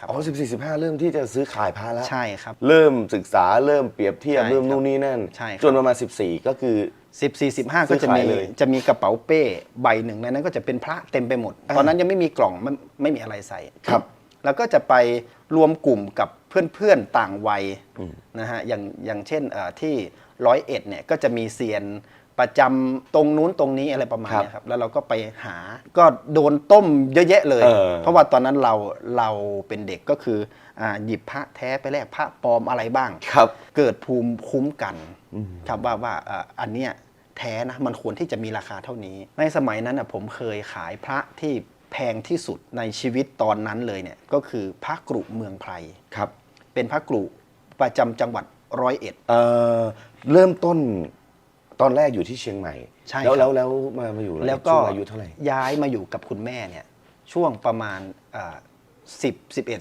ครับอ๋อสิบสี่สิบห้าเริ่มที่จะซื้อขายพระแล้วใช่ครับ เริ่มศึกษาเริ่มเปรียบเทียบใช่เริ่มครับนู่นนี่นั่น ใช่ครับ จนประมาณ14ก็คือ สิบสี่สิบห้าซื้ก็อจะขายมีเลยจะมีกระเป๋าเป้ใบหนึ่งในนั้นก็จะเป็นพระเต็มไปหมด ตอนนั้นยังไม่มีกล่องไม่ไม่มีอะไรใส่ครับแล้วก็จะไปรวมกลุ่มกับเพื่อนๆต่างวัยนะฮะอย่างอย่างเช่นเอ่อที่ร้อยเอ็ดเนี่ยก็จะมีเซียน ประจำตรงนู้นตรงนี้อะไรประมาณครับเนี้ยครับ แล้วเราก็ไปหา ก็โดนต้มเยอะแยะเลยเออเพราะว่าตอนนั้นเราเราเป็นเด็กก็คืออ่าหยิบพระแท้ไปแลกพระปลอมอะไรบ้างครับ เกิดภูมิคุ้มกันครับว่าว่าเอ่ออันเนี้ยแท้นะมันควรที่จะมีราคาเท่านี้ ในสมัยนั้นน่ะผมเคยขายพระที่แพงที่สุดในชีวิตตอนนั้นเลยเนี่ยก็คือพระกรุเมืองไพรครับ เป็นพระกรุประจำจังหวัดร้อยเอ็ดเอ่อเริ่มต้น ตอนแรกอยู่ที่เชียงใหม่ใช่แล้วครับแล้วแล้วมามาอยู่แล้วก็ช่วงอายุเท่าไหร่ย้ายมาอยู่กับคุณแม่เนี่ยช่วงประมาณสิบสิบเอ็ด